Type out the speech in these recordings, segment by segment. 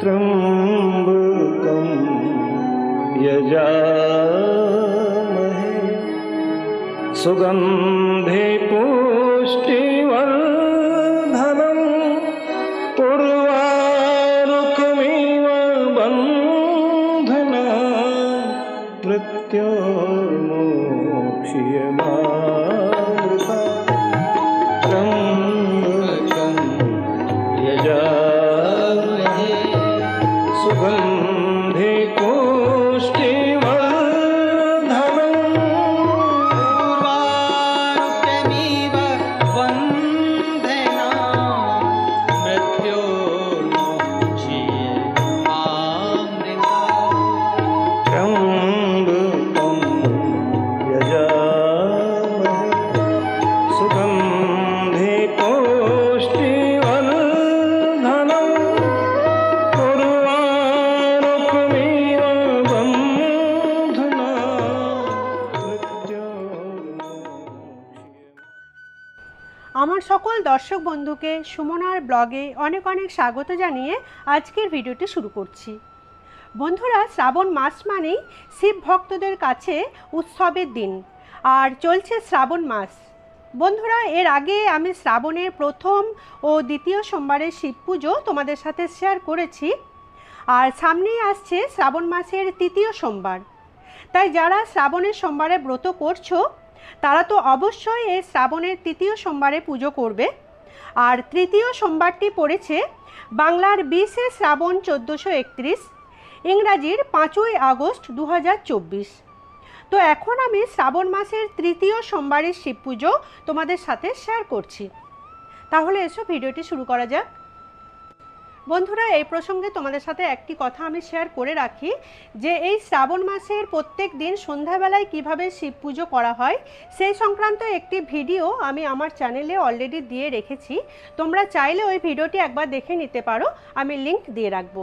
त्र्यम्बकं यजामहे सुगन्धे पुष्टिवर्धनम् सुगन्धे আমার সকল দর্শক বন্ধুকে সুমনার ব্লগে অনেক অনেক স্বাগত জানিয়ে আজকের ভিডিওটি শুরু করছি। বন্ধুরা, শ্রাবণ মাস মানেই শিব ভক্তদের কাছে উৎসবের দিন, আর চলছে শ্রাবণ মাস। বন্ধুরা, এর আগে আমি শ্রাবণের প্রথম ও দ্বিতীয় সোমবারের শিব পুজো তোমাদের সাথে শেয়ার করেছি, আর সামনেই আসছে শ্রাবণ মাসের তৃতীয় সোমবার। তাই যারা শ্রাবণের সোমবারে ব্রত করছ তারা তো অবশ্যই এই শ্রাবণের তৃতীয় সোমবারে পুজো করবে। আর তৃতীয় সোমবারটি পড়েছে বাংলার বিশে শ্রাবণ চোদ্দোশো একত্রিশ, ইংরাজির পাঁচই আগস্ট দু হাজার চব্বিশ। তো এখন আমি শ্রাবণ মাসের তৃতীয় সোমবারের শিব পুজো তোমাদের সাথে শেয়ার করছি। তাহলে এসো ভিডিওটি শুরু করা যাক। বন্ধুরা, এই প্রসঙ্গে তোমাদের সাথে একটি কথা আমি শেয়ার করে রাখি, যে এই শ্রাবণ মাসের প্রত্যেক দিন সন্ধ্যাবেলায় কীভাবে শিব পুজো করা হয়, সেই সংক্রান্ত একটি ভিডিও আমি আমার চ্যানেলে অলরেডি দিয়ে রেখেছি। তোমরা চাইলে ওই ভিডিওটি একবার দেখে নিতে পারো, আমি লিংক দিয়ে রাখব।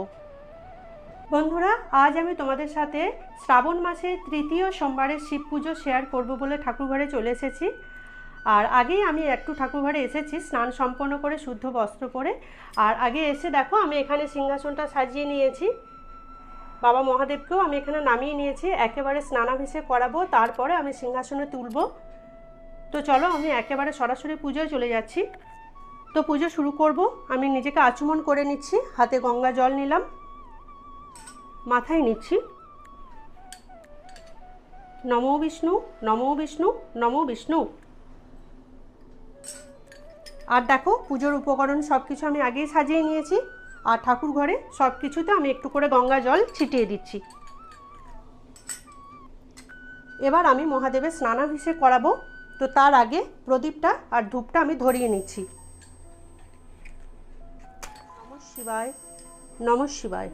বন্ধুরা, আজ আমি তোমাদের সাথে শ্রাবণ মাসের তৃতীয় সোমবারের শিব পুজো শেয়ার করব বলে ঠাকুরঘরে চলে এসেছি। আর আগেই আমি একটু ঠাকুরঘরে এসেছি, স্নান সম্পন্ন করে, শুদ্ধ বস্ত্র পরে। আর আগে এসে দেখো, আমি এখানে সিংহাসনটা সাজিয়ে নিয়েছি। বাবা মহাদেবকেও আমি এখানে নামিয়ে নিয়েছি। একেবারে স্নানাভিষেক করাবো, তারপরে আমি সিংহাসনে তুলব। তো চলো, আমি একেবারে সরাসরি পুজোয় চলে যাচ্ছি। তো পুজো শুরু করব। আমি নিজেকে আচমন করে নিচ্ছি, হাতে গঙ্গা জল নিলাম। মাথায় নিচ্ছি। নমো বিষ্ণু নমো বিষ্ণু নমো বিষ্ণু। আর দেখো, পুজোর উপকরণ সব কিছু আমি আগেই সাজিয়ে নিয়েছি। আর ঠাকুর ঘরে সব কিছুতে আমি একটু করে গঙ্গা জল ছিটিয়ে দিচ্ছি। এবার আমি মহাদেবের স্নানাভিষেক করাবো। তো তার আগে প্রদীপটা আর ধূপটা আমি ধরিয়ে নিচ্ছি। নম শিবায়। নম শিবায়।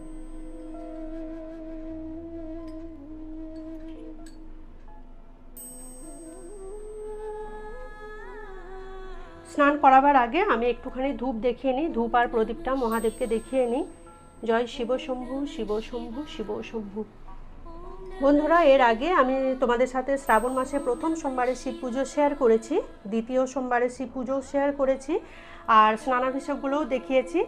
স্নান করাবার আগে আমি একটুখানি ধূপ দেখিয়ে নিই। ধূপ আর প্রদীপটা মহাদেবকে দেখিয়ে নিই। জয় শিব শম্ভু শিব শম্ভু শিব শম্ভু। বন্ধুরা, এর আগে আমি তোমাদের সাথে শ্রাবণ মাসে প্রথম সোমবারে শিব পুজো শেয়ার করেছি, দ্বিতীয় সোমবারে শিব পুজো শেয়ার করেছি আর স্নানাভিষেকগুলোও দেখিয়েছি।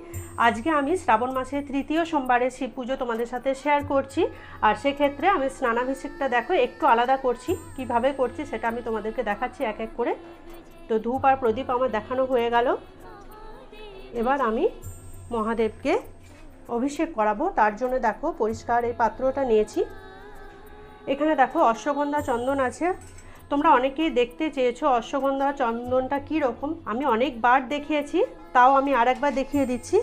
আজকে আমি শ্রাবণ মাসে তৃতীয় সোমবারে শিব পুজো তোমাদের সাথে শেয়ার করছি আর সেক্ষেত্রে আমি স্নানাভিষেকটা দেখো, একটু আলাদা করছি, কীভাবে করছি সেটা আমি তোমাদেরকে দেখাচ্ছি এক এক করে। তো ধূপ আর প্রদীপ আমার দেখানো হয়ে গেল। এবার আমি মহাদেবকে অভিষেক করাবো। তার জন্য দেখো পরিষ্কার এই পাত্রটা নিয়েছি। এখানে দেখো অশ্বগন্ধা চন্দন আছে। তোমরা অনেকেই দেখতে চেয়েছো অশ্বগন্ধা চন্দনটা কী রকম। আমি অনেকবার দেখিয়েছি, তাও আমি আরেকবার দেখিয়ে দিচ্ছি।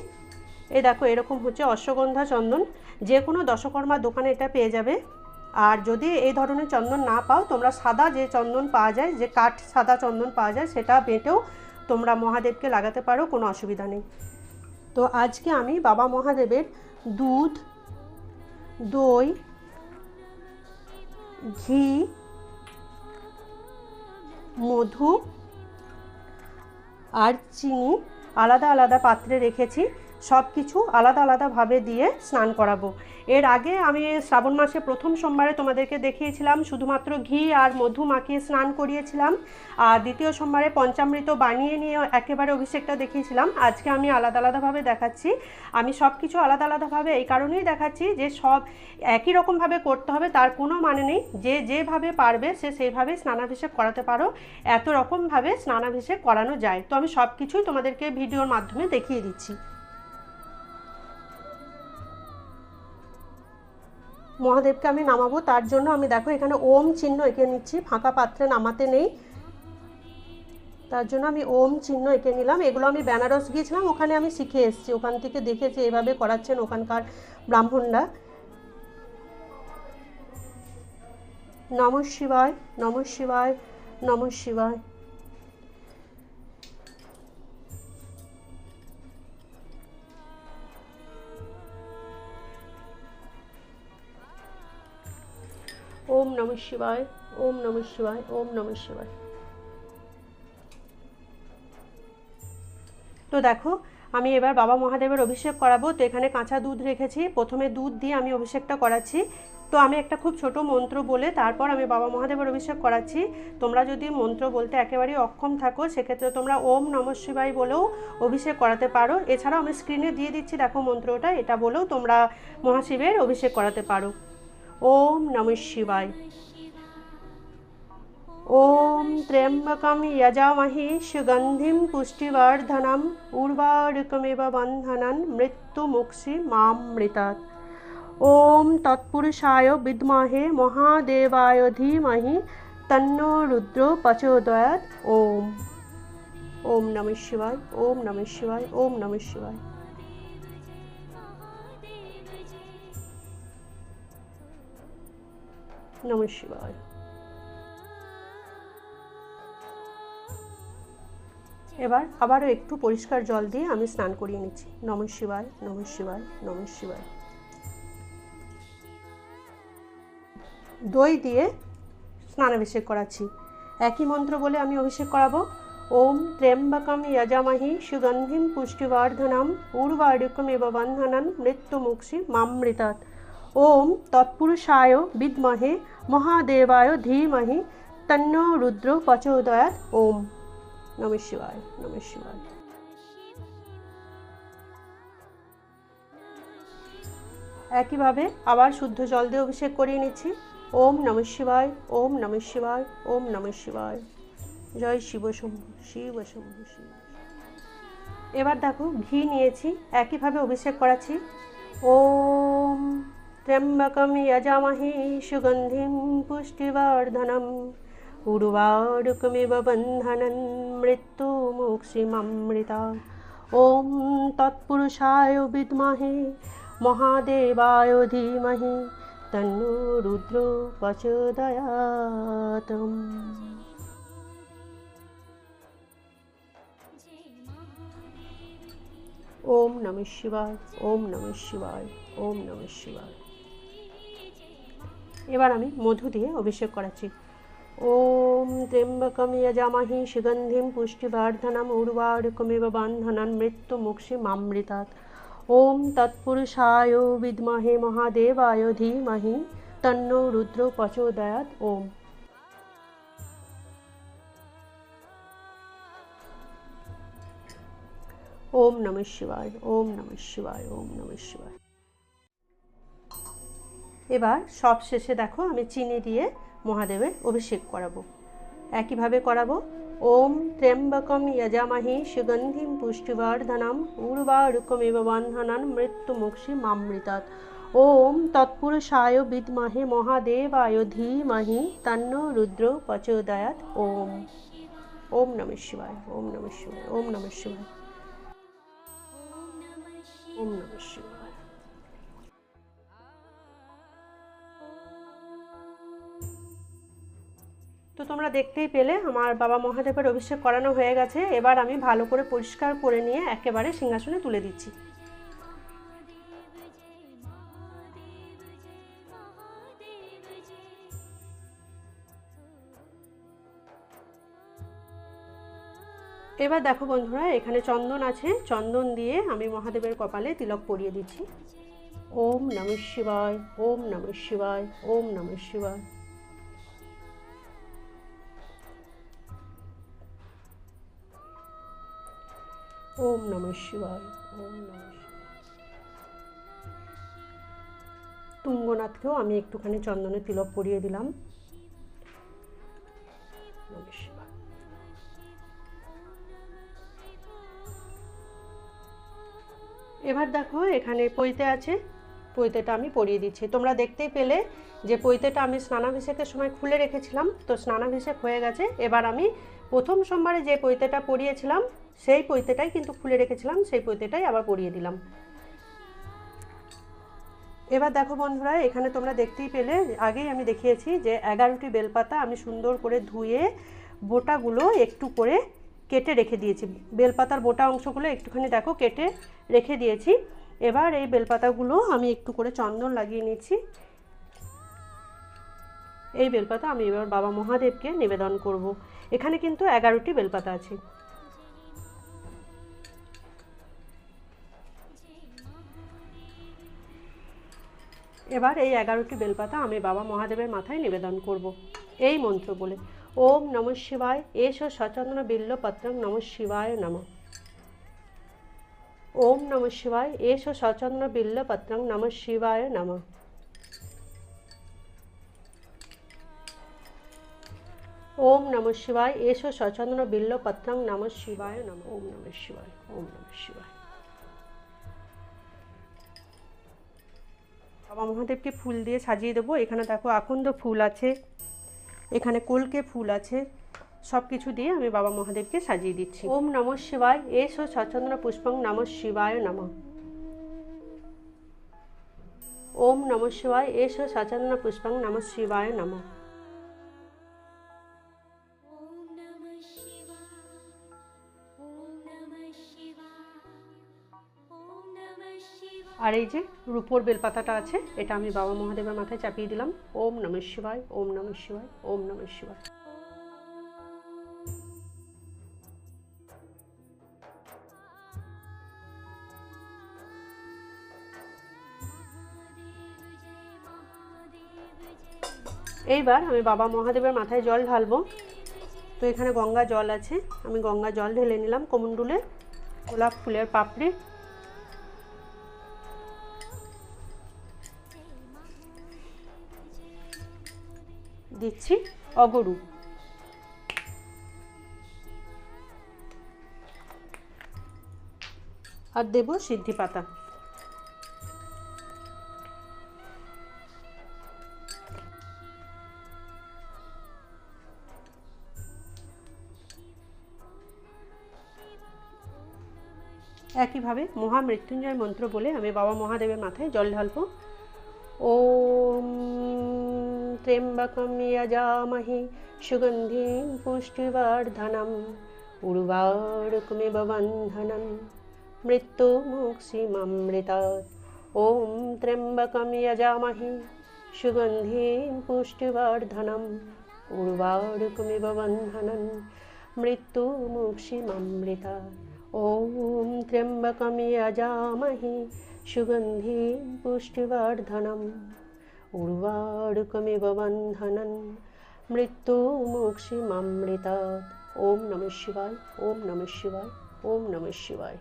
এই দেখো এরকম হচ্ছে অশ্বগন্ধা চন্দন। যে কোনো দশকর্মা দোকানে এটা পেয়ে যাবে। আর যদি এই ধরনের চন্দন না পাও, তোমরা সাদা যে চন্দন পাওয়া যায়, যে কাঠ সাদা চন্দন পাওয়া যায়, সেটা বেঁটেও তোমরা মহাদেবকে লাগাতে পারো, কোনো অসুবিধা নেই। তো আজকে আমি বাবা মহাদেবের দুধ, দই, ঘি, মধু আর চিনি আলাদা আলাদা পাত্রে রেখেছি। সব কিছু আলাদা আলাদাভাবে দিয়ে স্নান করাবো। এর আগে আমি শ্রাবণ মাসে প্রথম সোমবারে তোমাদেরকে দেখিয়েছিলাম, শুধুমাত্র ঘি আর মধু মাখিয়ে স্নান করিয়েছিলাম। আর দ্বিতীয় সোমবারে পঞ্চামৃত বানিয়ে নিয়ে একেবারে অভিষেকটা দেখিয়েছিলাম। আজকে আমি আলাদা আলাদাভাবে দেখাচ্ছি। আমি সব কিছু আলাদা আলাদাভাবে এই কারণেই দেখাচ্ছি যে সব একই রকমভাবে করতে হবে, তার কোনো মানে নেই। যে যেভাবে পারবে সে সেইভাবে স্নানাভিষেক করাতে পারো। এত রকমভাবে স্নানাভিষেক করানো যায়। তো আমি সব কিছুই তোমাদেরকে ভিডিওর মাধ্যমে দেখিয়ে দিচ্ছি। মহাদেবকে আমি নামাবো, তার জন্য আমি দেখো এখানে ওম চিহ্ন এঁকে নিচ্ছি, ফাঁকা পাত্রে নামাতে নেই। তার জন্য আমি ওম চিহ্ন এঁকে নিলাম। এগুলো আমি বেনারস গিয়েছিলাম, ওখানে আমি শিখে এসেছি। ওখান থেকে দেখেছি এভাবে করাচ্ছেন ওখানকার ব্রাহ্মণরা। নম শিবায় নম শিবায় নম শিবায়। ওম নম শিবায়, ওম নম শিবায়, ওম নম শিবায়। তো দেখো, আমি এবার বাবা মহাদেবের অভিষেক করাবো। তো এখানে কাঁচা দুধ রেখেছি। প্রথমে দুধ দিয়ে আমি অভিষেকটা করাচ্ছি। তো আমি একটা খুব ছোট মন্ত্র বলে তারপর আমি বাবা মহাদেবের অভিষেক করাচ্ছি। তোমরা যদি মন্ত্র বলতে একেবারেই অক্ষম থাকো, সেক্ষেত্রে তোমরা ওম নম শিবায় বলেও অভিষেক করাতে পারো। এছাড়াও আমি স্ক্রিনে দিয়ে দিচ্ছি, দেখো মন্ত্রটা। এটা বলেও তোমরা মহাশিবের অভিষেক করাতে পারো। ওম নম শিবায়। ওম ত্র্যম্বকম যজামহে সুগন্ধিম পুষ্টিবর্ধনম উর্বারকমেব বন্ধনন মৃত্যুমুক্ষি মামৃতাৎ ওম তৎপুরুষায় বিদ্মহে মহাদেবায় ধীমহি তন্ন রুদ্র প্রচোদয়াৎ ওম। ওম নম শিবায়, ওম নম শিবায়, ওম নম শিবায়। নমঃ শিবায়। এবার আবারও একটু পরিষ্কার জল দিয়ে আমি স্নান করিয়ে নিচ্ছি। নম শিবায় নম শিবায় নম শিবায়। দই দিয়ে স্নানাভিষেক করাচ্ছি। একই মন্ত্র বলে আমি অভিষেক করাবো। ওম ত্র্যম্বকম যজামহি সুগন্ধিম পুষ্টিবর্ধনম উর্বারুকমেব বন্ধনম মৃত্যুমুক্ষি মামৃতাৎ। ওম তৎপুরুষায় বিদ্মহে মহাদেবায় ধীমহি তন্ন রুদ্র প্রচোদয়াৎ ওম নম শিবায় নম শিবায় একইভাবে আবার শুদ্ধ জল দিয়ে অভিষেক করিয়ে নিচ্ছি। ওম নম শিবায়, ওম নম শিবায়, ওম নম শিবায়। জয় শিব শম্ভু শিব শম্ভু। এবার দেখো, ঘি নিয়েছি, একইভাবে অভিষেক করাচ্ছি। ওম। ত্র্যম্বকম যজামহে সুগন্ধিম পুষ্টিবর্ধনম উর্বারুকমিব বন্ধনন মৃত্যুমুক্ষিমৃতা ওম তৎপুরুষায় বিদ্মহে মহাদেবায় ধীমহি তন্নো রুদ্র প্রচোদয়াতম ওম নম শিবায় ওম নম শিবায় ওম নম শিবায় এবার আমি মধু দিয়ে অভিষেক করাচ্ছি। ওম ত্রেম্বকম যজামহি সুগন্ধিম পুষ্টিবর্ধনম উর্বারকমেব বান্ধনান মৃত্যু মুক্ষি মামৃতাৎ ওম তৎপুরুষায় বিদ্মহে মহাদেবায় ধীমহি তন্ন রুদ্র প্রচোদয়াৎ ওম। ওম নম শিবায়, ওম নম শিবায়, ওম নম শিবায়। এবার সব শেষে দেখো আমি চিনি দিয়ে মহাদেবের অভিষেক করাবো। একইভাবে করাবো, ওম ত্র্যম্বকম যজামহে সুগন্ধিম পুষ্টিবর্ধনম উর্বারুকমিব বন্ধনন মৃত্যুমুক্ষি মামৃতাৎ। ওম তৎপুরুষায় বিদমাহে বিদ্মহে মহাদেবায় ধীমহি তন্ন রুদ্র প্রচোদয়াৎ ওম। ওম নম শিবায়, ওম নম শিবায়, ওম নম শিবায়। ওম নম শিবায়। তো তোমরা দেখতেই পেলে, আমার বাবা মহাদেবের অভিষেক করানো হয়ে গেছে। এবার আমি ভালো করে পরিষ্কার করে নিয়ে একেবারে সিংহাসনে তুলে দিচ্ছি। এবার দেখো বন্ধুরা, এখানে চন্দন আছে। চন্দন দিয়ে আমি মহাদেবের কপালে তিলক পরিয়ে দিচ্ছি। ওম নম শিবায়, ওম নম শিবায়, ওম নম শিবায়। ওম নম শিবায়, ওম নম তুঙ্গনাথকেও আমি একটুখানি চন্দনের তিলক পরিয়ে দিলাম। এবার দেখো এখানে পৈতে আছে, পৈতেটা আমি পরিয়ে দিচ্ছি। তোমরা দেখতেই পেলে যে পৈতেটা আমি স্নানাভিষেকের সময় খুলে রেখেছিলাম, তো স্নানাভিষেক হয়ে গেছে। এবার আমি প্রথম সোমবারে যে পৈতেটা পরিয়েছিলাম সেই পৈতেটাই কিন্তু খুলে রেখেছিলাম, সেই পৈতেটাই আবার পরিয়ে দিলাম। এবার দেখো বন্ধুরা, এখানে তোমরা দেখতেই পেলে, আগেই আমি দেখিয়েছি যে এগারোটি বেলপাতা আমি সুন্দর করে ধুয়ে বোটাগুলো একটু করে কেটে রেখে দিয়েছি। বেলপাতার বোটা অংশগুলো একটুখানি দেখো কেটে রেখে দিয়েছি। এবার এই বেলপাতাগুলো আমি একটু করে চন্দন লাগিয়ে নিচ্ছি এই বেলপাতা আমি এবার বাবা মহাদেবকে নিবেদন করব। এখানে কিন্তু এগারোটি বেলপাতা আছে। এবার এই এগারোটি বেলপাতা আমি বাবা মহাদেবের মাথায় নিবেদন করব। এই মন্ত্র বলে, ওম নম শিবায় এস সচন্দ্র বিল্ল পত্রং নম শিবায় নম। ওম নম শিবায় এস সচন্দ্র বিল্ল পত্রং নম শিবায় নম। ওম নম শিবায় এস সচন্দ্র বিল্ল পত্রং নম শিবায় নম। ওম নম শিবায়, ওম নম শিবায়। বাবা মহাদেবকে ফুল দিয়ে সাজিয়ে দেবো। এখানে দেখো আকন্দ ফুল আছে। এখানে কলকে ফুল আছে। সব কিছু দিয়ে আমি বাবা মহাদেবকে সাজিয়ে দিচ্ছি। ওম নম শিবায়। ও সচন্দ্র পুষ্পং নম শিবায় নম। ওম নম শিবায়। এস সচন্দ্র পুষ্পং নম শিবায় নম। আর এই যে রূপোর বেলপাতাটা আছে, এটা আমি বাবা মহাদেবের মাথায় চাপিয়ে দিলাম। ওম নম শিবায়, ওম নম শিবায়, ওম নম শিবায়। এইবার আমি বাবা মহাদেবের মাথায় জল ঢালবো। তো এখানে গঙ্গা জল আছে, আমি গঙ্গা জল ঢেলে নিলাম কমণ্ডুলে, গোলাপ ফুলের পাপড়ি। দিচ্ছি অগরু। আর দেব সিদ্ধি পাতা। একইভাবে মহামৃত্যুঞ্জয় মন্ত্র বলে আমি বাবা মহাদেবের মাথায় জল ঢালবো। ওম त्र्यम्बकं यजामहि सुगन्धिं पुष्टिवर्धनम् उर्वारुकमिव बन्धनं मृत्युमुक्षिममृतात् त्र्यंबकम त्र्यम्बकं यजामहि सुगन्धिं पुष्टिवर्धनम् उर्वारुकमिव बन्धनं मृत्युमुक्षिममृतात् ॐ त्र्यम्बकं यजामहि सुगन्धिं पुष्टिवर्धनम्। উর্বারুকমিব বন্ধনন মামৃতা ওম নম শিবায় ওম নম শিবায় ওম নম শিবায়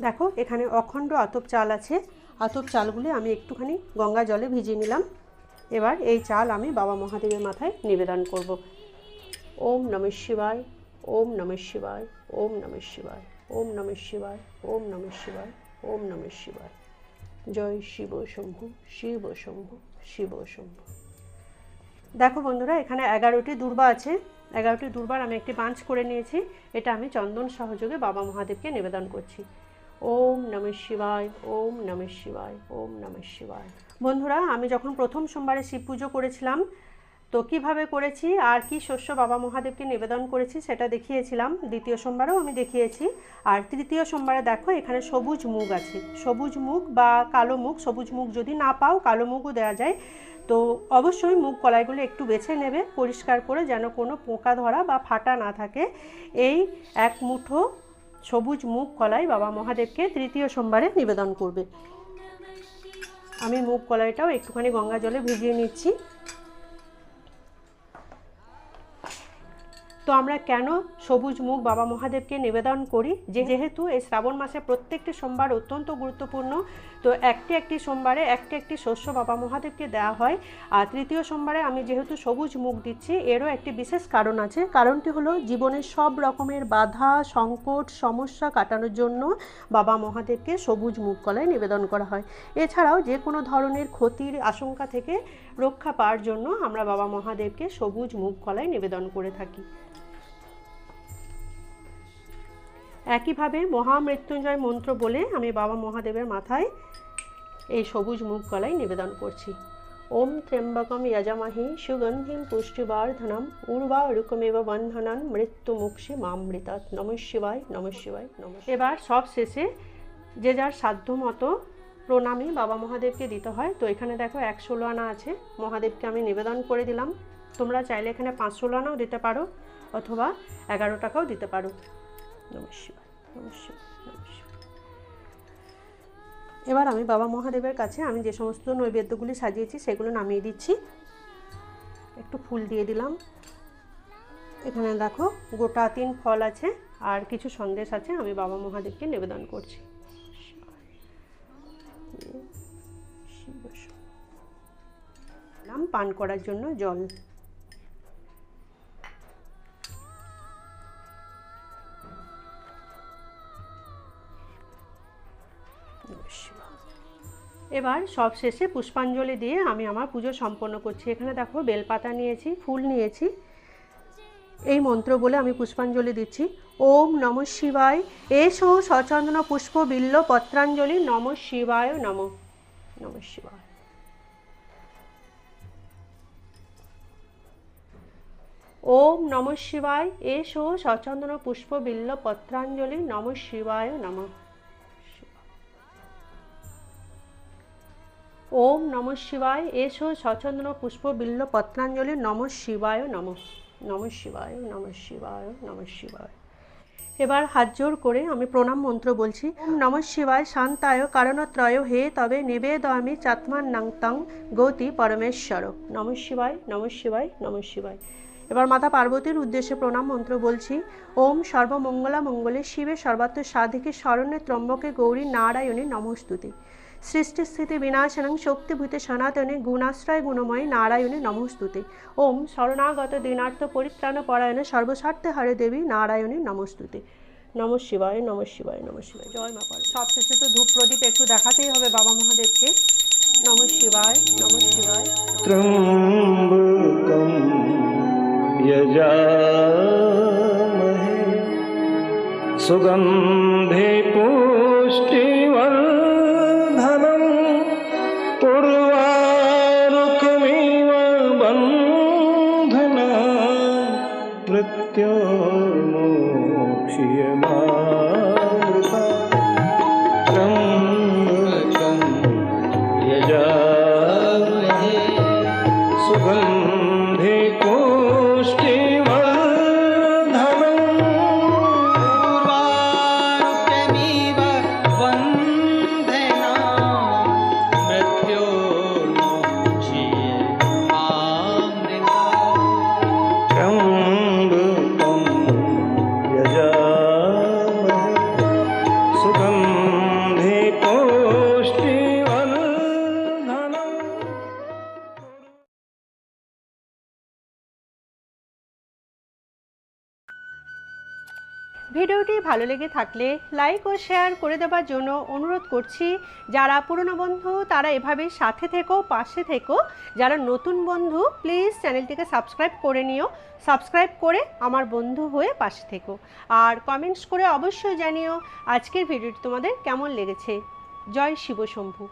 দেখো এখানে অখণ্ড আতপ চাল আছে। আতপ চালগুলি আমি একটুখানি গঙ্গা জলে ভিজিয়ে নিলাম। এবার এই চাল আমি বাবা মহাদেবের মাথায় নিবেদন করব। ওম নম শিবায় ওম নম শিবায় ওম নম শিবায় ওম নম শিবায় ওম নম শিবায় ওম নম শিবায় জয় শিব শম্ভু শিব শম্ভু শিব শম্ভু। দেখো বন্ধুরা, এখানে এগারোটি দুর্বা আছে। এগারোটি দুর্বার আমি একটি বাঞ্চ করে নিয়েছি। এটা আমি চন্দন সহযোগে বাবা মহাদেবকে নিবেদন করছি। ওম নমঃ শিবায়, ওম নমঃ শিবায়, ওম নমঃ শিবায়। বন্ধুরা, আমি যখন প্রথম সোমবারে শিব পুজো করেছিলাম তো কীভাবে করেছি? আর কি শস্য বাবা মহাদেবকে নিবেদন করেছি সেটা দেখিয়েছিলাম। দ্বিতীয় সোমবারেও আমি দেখিয়েছি। আর তৃতীয় সোমবারে দেখো এখানে সবুজ মুগ আছে। সবুজ মুগ বা কালো মুগ, সবুজ মুগ যদি না পাও কালো মুগও দেওয়া যায়। তো অবশ্যই মুগ কলাইগুলো একটু বেছে নেবে, পরিষ্কার করে যেন কোনো পোকা ধরা বা ফাটা না থাকে। এই এক মুঠো সবুজ মুগ কলাই বাবা মহাদেবকে তৃতীয় সোমবারে নিবেদন করবে। আমি মুগ কলাইটাও একটুখানি গঙ্গা জলে ভিজিয়ে নিচ্ছি। তো আমরা কেন সবুজ মুখ বাবা মহাদেবকে নিবেদন করি? যে যেহেতু এই শ্রাবণ মাসে প্রত্যেকটি সোমবার অত্যন্ত গুরুত্বপূর্ণ, তো একটি একটি সোমবারে একটি একটি শস্য বাবা মহাদেবকে দেওয়া হয়। আর তৃতীয় সোমবারে আমি যেহেতু সবুজ মুখ দিচ্ছি, এরও একটি বিশেষ কারণ আছে। কারণটি হলো জীবনের সব রকমের বাধা, সংকট, সমস্যা কাটানোর জন্য বাবা মহাদেবকে সবুজ মুখ কলায় নিবেদন করা হয়। এছাড়াও যে কোনো ধরনের ক্ষতির আশঙ্কা থেকে রক্ষা পাওয়ার জন্য আমরা বাবা মহাদেবকে সবুজ মুখ কলায় নিবেদন করে থাকি। একইভাবে মহামৃত্যুঞ্জয় মন্ত্র বলে আমি বাবা মহাদেবের মাথায় এই সবুজ মুখ গলায় নিবেদন করছি। ওম ত্র্যম্বকম যজামহি সুগন্ধিম পুষ্টিবর্ধনম উর্বা রুকমেব বন্ধনন মৃত্যু মুক্ষি মামৃতাৎ নম শিবায় নম শিবায়, নম এবার সব শেষে যে যার সাধ্য মতো প্রণামী বাবা মহাদেবকে দিতে হয়। তো এখানে দেখো এক ষোলো আনা আছে। মহাদেবকে আমি নিবেদন করে দিলাম। তোমরা চাইলে এখানে পাঁচ ষোলো আনাও দিতে পারো অথবা এগারো টাকাও দিতে পারো। এবার আমি বাবা মহাদেবের কাছে আমি যে সমস্ত নৈবেদ্যগুলি সাজিয়েছি, সেগুলো নামিয়ে দিচ্ছি। একটু ফুল দিয়ে দিলাম। এখানে দেখো, গোটা তিন ফল আছে আর কিছু সন্দেশ আছে, আমি বাবা মহাদেবকে নিবেদন করছি। পান করার জন্য জল। এবার সব শেষে পুষ্পাঞ্জলি দিয়ে আমি আমার পুজো সম্পন্ন করছি। এখানে দেখো বেলপাতা নিয়েছি, ফুল নিয়েছি। এই মন্ত্র বলে আমি পুষ্পাঞ্জলি দিচ্ছি। ওম নম শিবায়। এসো সচন্দন পুষ্প বিল্ল পত্রাঞ্জলি। নম শিবায় নম নম শিবায়। ওম নম শিবায়। এসো সচন্দন পুষ্প বিল্ল পত্রাঞ্জলি। নম শিবায় নম। ওম নম শিবায়, এসো সচন্দন পুষ্প বিল্ল পত্রাঞ্জলি, নম শিবায়, নম নম শিবায় নম শিবায় নম শিবায়। এবার হাত জোর করে আমি প্রণাম মন্ত্র বলছি। ওম নম শিবায়, শান্তায়, কারণত্রয়, হে তবে নিবেদয়ামি চাত্মান নাংতং গতি পরমেশ্বর। নম শিবায় নম শিবায় নম শিবায়। এবার মাতা পার্বতীর উদ্দেশ্যে প্রণাম মন্ত্র বলছি। ওম সর্বমঙ্গলা মঙ্গলে শিবে সর্বাত্ম সাধিকে শরণ্যে ত্রম্বকে গৌরী নারায়ণী নমস্তুতি। সৃষ্টি স্থিতি বিনাশনং শক্তিভূতে সনাতনে গুণাশ্রয় গুণময় নারায়ণে নমস্তুতে ওম শরণাগত দীনার্থ পরিত্রাণ পরায়ণে সর্বস্বার্থে হরে দেবী নারায়ণে নমস্তুতে নম শিবায় নম শিবায় নম শিবায় জয় মা পার্বতী সব শেষে তো ধূপ প্রদীপ একটু দেখাতেই হবে বাবা মহাদেবকে নম শিবায় নম শিবায় त्र्यम्बकं यजामहे सुगन्धे पुष्टिवर्धनम् मृत्योर्मोक्ष्यमामृता ভিডিওটি ভালো লেগে থাকলে লাইক ও শেয়ার করে দেওয়ার জন্য অনুরোধ করছি। যারা পুরনো বন্ধু, তারা এভাবে সাথে থেকো, পাশে থেকো। যারা নতুন বন্ধু প্লিজ চ্যানেলটিকে সাবস্ক্রাইব করে নিও। সাবস্ক্রাইব করে আমার বন্ধু হয়ে পাশে থেকো। আর কমেন্টস করে অবশ্যই জানিও আজকের ভিডিওটি তোমাদের কেমন লেগেছে। জয় শিব শম্ভু